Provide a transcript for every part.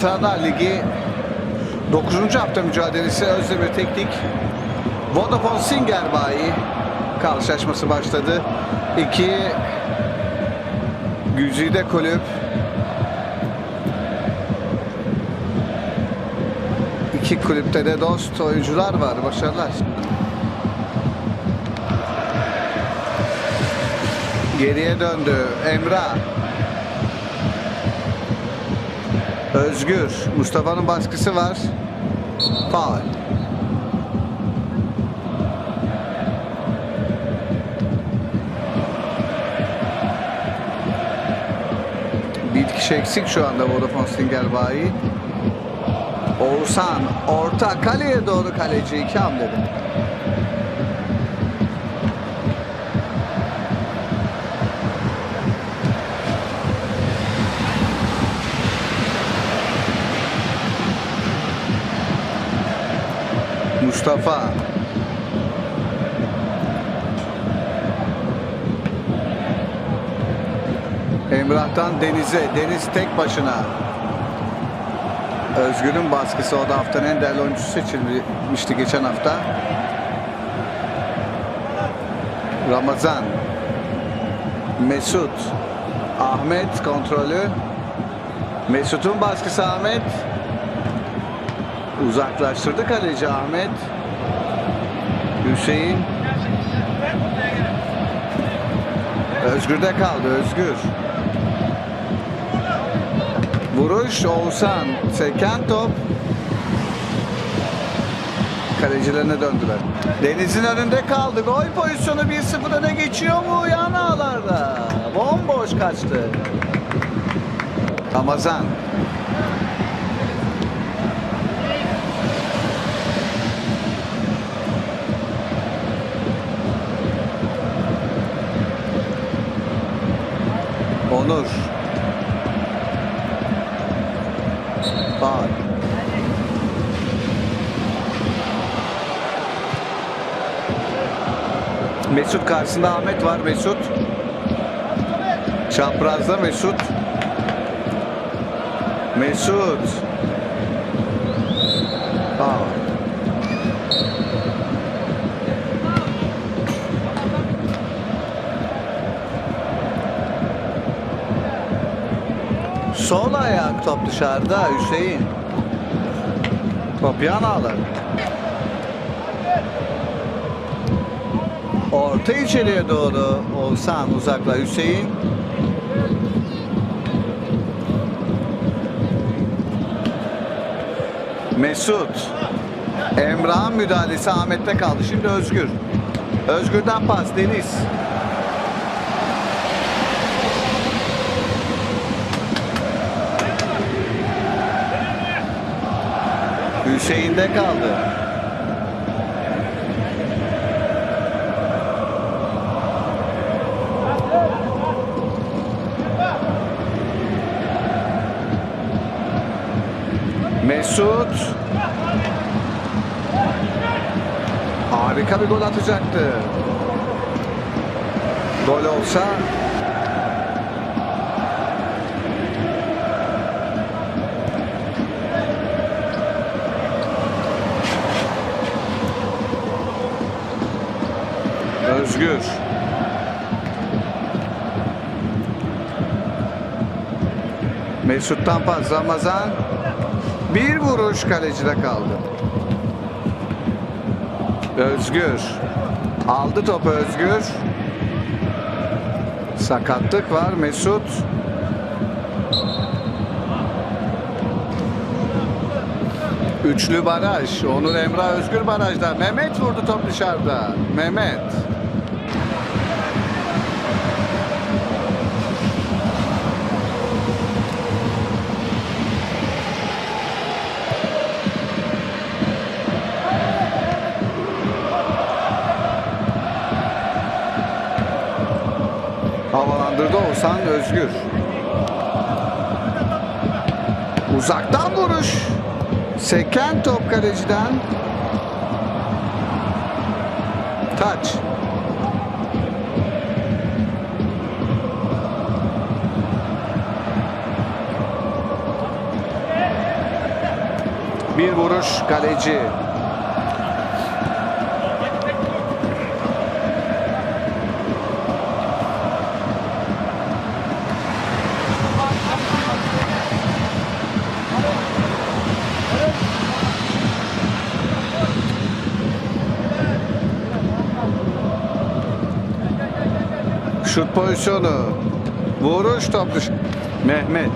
Kırklareliler Ligi 9. hafta mücadelesi Özdemir Teknik Vodafone Singer Bayi karşılaşması başladı. İki Güzide Kulüp İki kulüpte de dost oyuncular var. Başarılar. Geriye döndü. Emrah. Özgür. Mustafa'nın baskısı var. Faul. Bir kişi eksik şu anda Vodafone Stinger bayi. Oğuzhan orta kaleye doğru kaleci iki hamlede. Mustafa Emrah'tan Deniz'e. Deniz tek başına. Özgür'ün baskısı o da haftanın en değerli oyuncusu seçilmişti geçen hafta. Ramazan. Mesut. Ahmet kontrolü. Mesut'un baskısı Ahmet. Uzaklaştırdı kaleci Ahmet. Hüseyin. Özgür'de kaldı Özgür. Vuruş Oğuzhan. Seken top. Kalecilerine döndüler. Deniz'in önünde kaldı. Gol pozisyonu 1-0 öne geçiyor mu? Yan ağlarda. Bomboş kaçtı. Ramazan. Onur. Faul. Mesut karşısında Ahmet var Mesut. Çaprazda Mesut. Mesut. Sol ayak top dışarıda Hüseyin. Top yan ağlar. Orta içeriye doğru Oğuzhan uzakla Hüseyin. Mesut. Emrah'ın müdahalesi Ahmet'te kaldı. Şimdi Özgür. Özgür'den pas Deniz. Hüseyin'de kaldı. Mesut harika bir gol atacaktı. Gol olsa Özgür. Mesut'tan pas Ramazan. Bir vuruş kalecide kaldı. Özgür. Aldı topu Özgür. Sakatlık var Mesut. Üçlü baraj. Onur Emrah Özgür barajda. Mehmet vurdu top dışarıda. Mehmet. Oğuzhan Özgür. Uzaktan vuruş. Seken top kaleciden. Taç. Bir vuruş kaleci. Şut pozisyonu. Vuruş top dışı. Mehmet.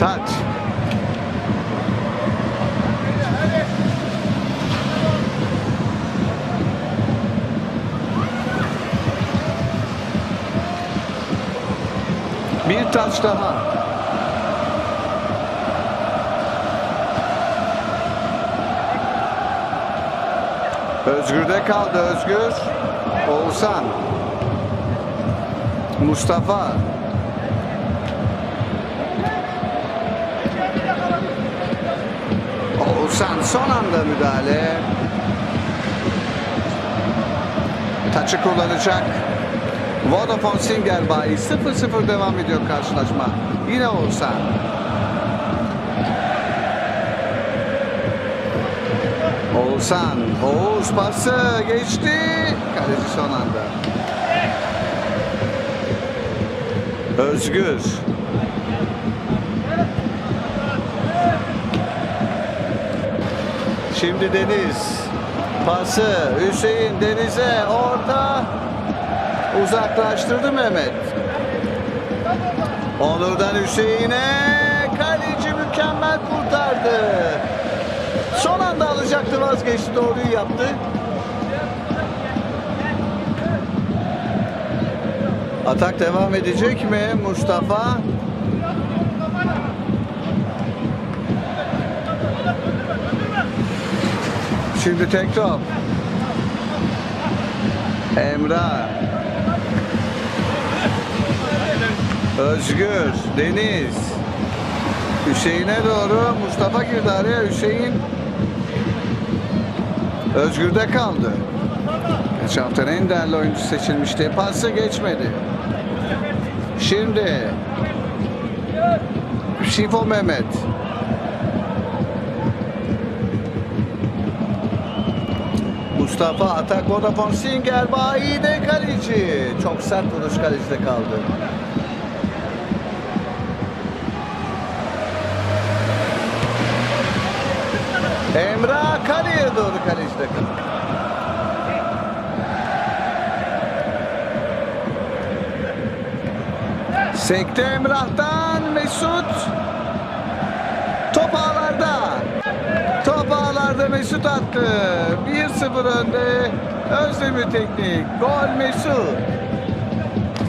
Taç. Bir taç daha. Özgür'de kaldı Özgür. Oğuzhan. Mustafa. Oğuzhan son anda müdahale. Taçı kullanacak. Vodafone Singer bayi 0-0 devam ediyor karşılaşma. Yine Oğuzhan. Oğuzhan, Oğuz pası geçti. Kaleci son anda. Özgür. Şimdi Deniz. Pası Hüseyin Deniz'e orta uzaklaştırdı Mehmet. Onur'dan Hüseyin'e kaleci mükemmel kurtardı. Son anda alacaktı vazgeçti doğruyu yaptı. Atak devam edecek mi Mustafa? Şimdi tek top. Emrah. Özgür, Deniz. Hüseyin'e doğru Mustafa girdi araya. Hüseyin Özgür'de kaldı. Geçen haftanın en değerli oyuncusu seçilmişti. Pası geçmedi. Şimdi Şifo Mehmet. Mustafa atak Vodafone Singer bayi kaleci. Çok sert vuruş kalecide kaldı. Emrah kaleye doğru kalecide kaldı. Sekte Emrah'tan Mesut. Top ağlarda. Top ağlarda Mesut attı. 1-0 önde Özdemir Teknik. Gol Mesut.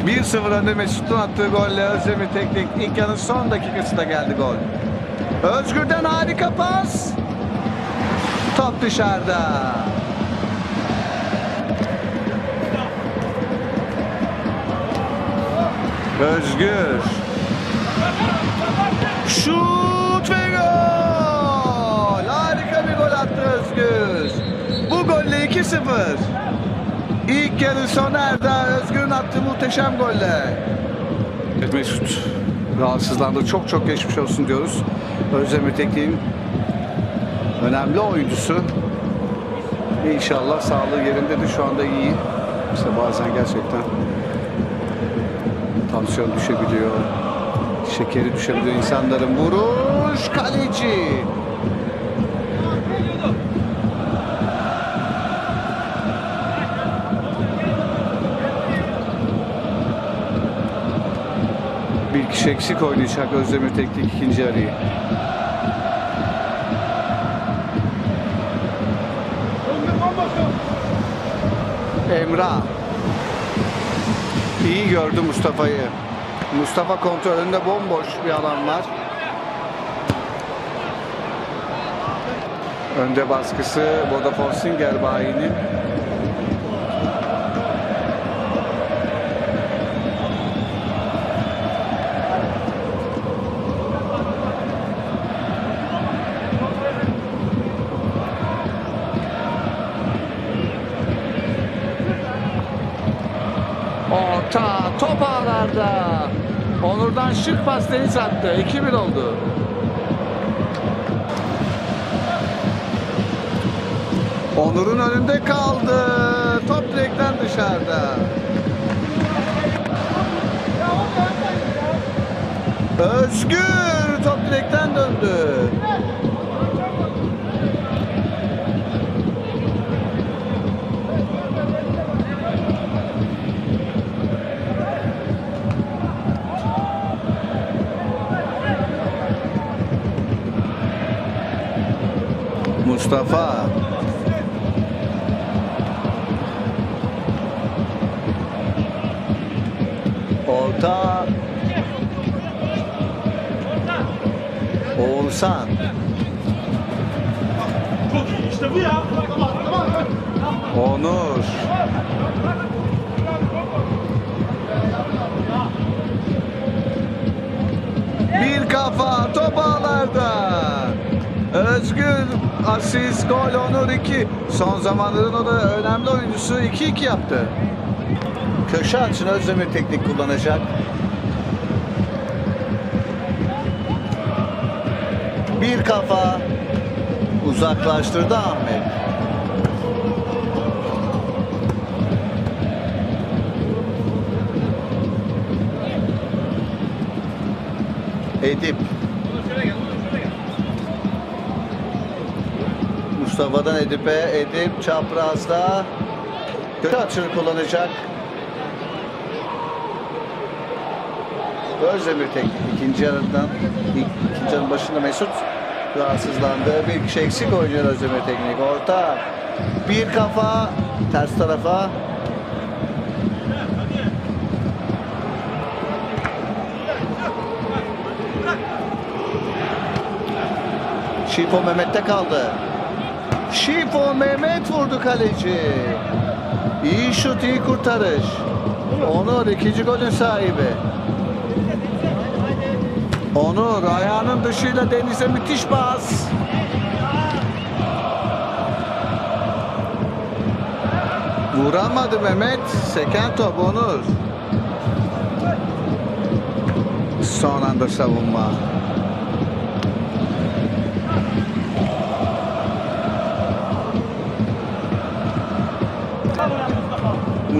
1-0 önde Mesut'un attığı golle Özdemir Teknik. İlk yarının son dakikasında geldi gol. Özgür'den harika pas. Top dışarıda. Özgür. Şut ve gol. Harika bir gol attı Özgür. Bu golle 2-0. İlk yarı sona erdi. Özgür'ün attığı muhteşem golle. Mesut rahatsızlandı. Çok çok geçmiş olsun diyoruz. Özdemir Tekin'in önemli oyuncusu. İnşallah sağlığı yerindedir. Şu anda iyi. İşte bazen gerçekten tansiyon düşebiliyor. Şekeri düşebiliyor insanların. Vuruş kaleci. Bir kişi eksik oynayacak Özdemir Teknik ikinci arayı. Emrah. İyi gördü Mustafa'yı. Mustafa kontrolünde bomboş bir alan var. Önde baskısı Vodafone Singer bayinin. top ağlarda. Onur'dan şık pas Deniz attı. 2-1 oldu. Onur'un önünde kaldı. Top direkten dışarıda. Özgür top direkten döndü. Mustafa. Orta. Oğuzhan. Çok iyi işte bu ya. Onur. Bir kafa top ağlarda. Özgür asist gol Onur 2. Son zamanların o da önemli oyuncusu 2-2 yaptı. Köşe açın Özdemir teknik kullanacak. Bir kafa uzaklaştırdı Ahmet. Edip. Mustafa'dan Edip'e. Edip çaprazda. Kötü açını kullanacak. Özdemir teknik ikinci yarıdan ilk, ikinci yarının başında Mesut rahatsızlandı. Bir kişi eksik oynuyor Özdemir teknik. Orta bir kafa ters tarafa Şifo Mehmet'te kaldı. Şifo Mehmet vurdu kaleci. İyi şut, iyi kurtarış. Onur ikinci golün sahibi. Onur ayağının dışıyla Deniz'e müthiş pas. Vuramadı Mehmet. Seken top Onur. Son anda savunma.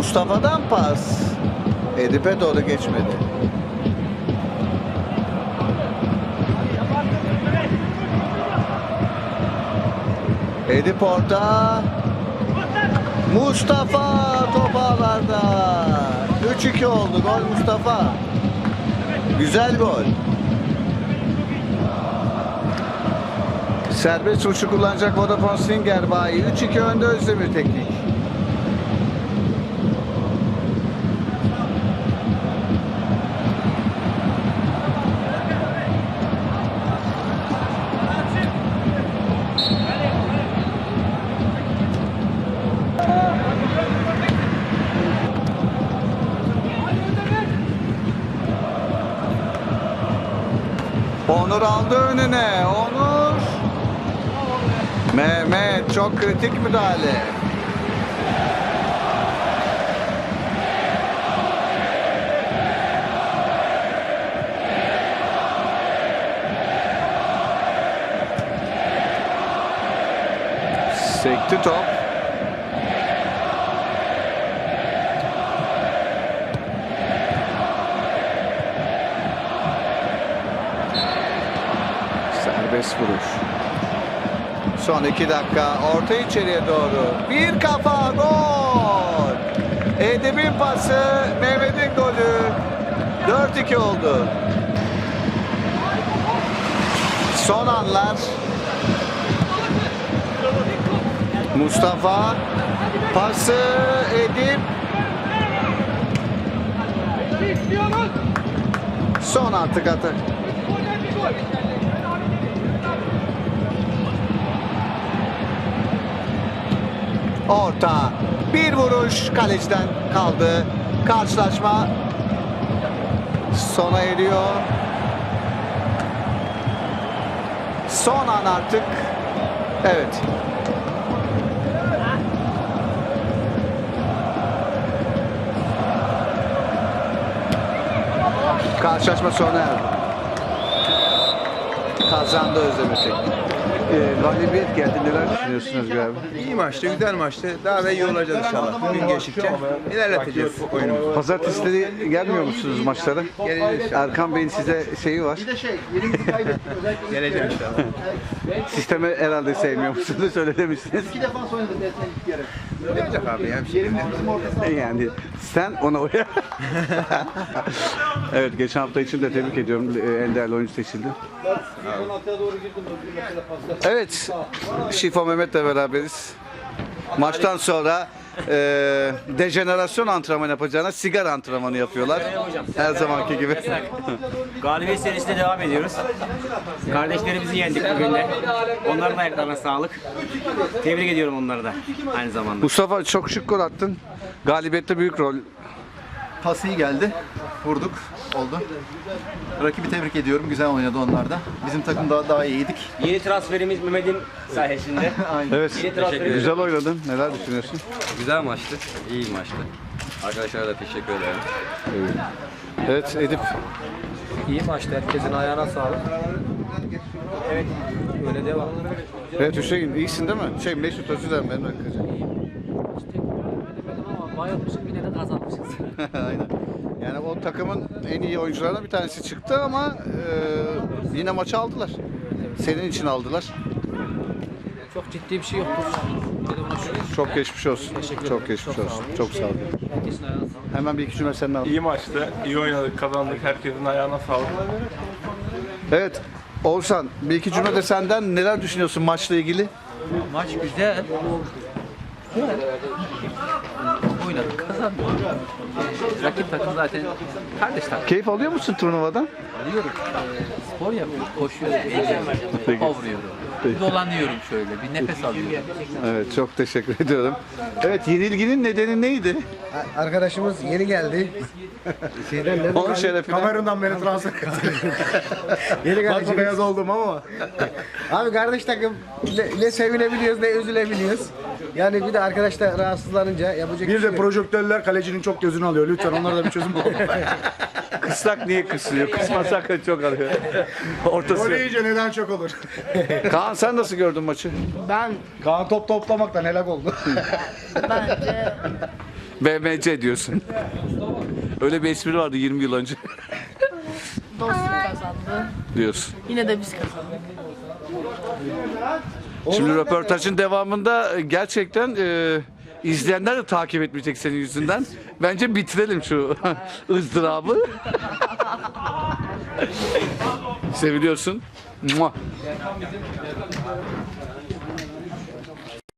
Mustafa'dan pas. Edip'e doğru geçmedi. Edip orada. Mustafa top ağlarda. 3-2 oldu. Gol Mustafa. Güzel gol. Serbest vuruşu kullanacak Vodafone Singer bayi. 3-2 önde Özdemir Teknik. Onur aldı önüne. Onur. Mehmet çok kritik müdahale. Sekti top. Vuruş. Son iki dakika orta içeriye doğru. Bir kafa gol. Edip'in pası Mehmet'in golü. 4-2 oldu. Son anlar. Mustafa pası Edip. Son artık atak. Orta. Bir vuruş kaleciden kaldı. Karşılaşma sona eriyor. Son an artık. Evet. Karşılaşma sona erdi. Kazandı Özdemir Teknik. Ee, galibiyet geldi. Neler düşünüyorsun Özgür abi? İyi maçtı, güzel maçtı. Daha da iyi olacağız inşallah. Gün geçtikçe ilerleteceğiz oyunumuzu. Pazartesileri gelmiyor musunuz maçlara? Geleceğiz inşallah. Erkan Bey'in size şeyi var. Geleceğim inşallah. Sistemi herhalde sevmiyor musunuz? Öyle demiştiniz. Gelecek abi ya bir şey. değil. Yani sen ona uya. evet geçen hafta için de tebrik ediyorum. Ee, En değerli oyuncu seçildi. Evet. Şifo Mehmet'le beraberiz. Maçtan sonra e, dejenerasyon antrenmanı yapacağına sigara antrenmanı yapıyorlar. Her zamanki gibi. Galibiyet serisine devam ediyoruz. Kardeşlerimizi yendik bugün de. Onların da ayaklarına sağlık. Tebrik ediyorum onları da aynı zamanda. Mustafa çok şık gol attın. Galibiyette büyük rol. Pas iyi geldi. Vurduk. Oldu. Rakibi tebrik ediyorum. Güzel oynadı onlar da. Bizim takım daha daha iyiydik. Yeni transferimiz Mehmet'in sayesinde. Evet. Yeni transferimiz Güzel oynadın. Neler düşünüyorsun? Güzel maçtı, iyi maçtı. Arkadaşlara da teşekkür ederim. Evet Edip. İyi maçtı. Herkesin ayağına sağlık. Evet. Böyle devam. Evet Hüseyin iyisin değil mi? Şey Mesut özür dilerim benim arkadaşım. ama bayılmışız yine de kazanmışız. Aynen. Takımın en iyi oyuncularından bir tanesi çıktı ama e, yine maçı aldılar. Senin için aldılar. Çok ciddi bir şey yoktur. Çok geçmiş olsun. Çok geçmiş olsun. Çok sağ ol. Herkesin ayağına sağlık. Hemen bir iki cümle seninle alalım. İyi maçtı. iyi oynadık, kazandık. Herkesin ayağına sağlık. Evet. Oğuzhan bir iki cümle de senden neler düşünüyorsun maçla ilgili? Maç güzel. Güzel. Oynadık, kazandık. Rakip takım zaten kardeş takım. Keyif alıyor musun turnuvadan? Alıyorum. Ee, spor yapıyoruz, koşuyoruz, kavuruyorum. Dolanıyorum şöyle, bir nefes alıyorum. Evet çok teşekkür ediyorum. Evet yenilginin nedeni neydi? Arkadaşımız yeni geldi. Şeyden? Onun şerefine. Kamerundan beni transfer etti. yeni kardeşimiz. beyaz oldum ama. Abi kardeş takım ne, ne sevinebiliyoruz ne üzülebiliyoruz. Yani bir de arkadaşlar rahatsızlanınca yapacak Bir şey de yok. projektörler kalecinin çok gözünü alıyor. Lütfen onlara da bir çözüm bulun. Kıssak niye kısılıyor? Kısmasak da çok alıyor. Ortası. Gol yiyince neden çok olur? Kaan sen nasıl gördün maçı? Kaan top toplamaktan helak oldu. BMC diyorsun. Öyle bir espri vardı 20 yıl önce Dostluk kazandı. diyorsun. Yine de biz kazandık. Şimdi röportajın devamında gerçekten e, izleyenler de takip etmeyecek senin yüzünden. Bence bitirelim şu ızdırabı. Seviliyorsun. Mua.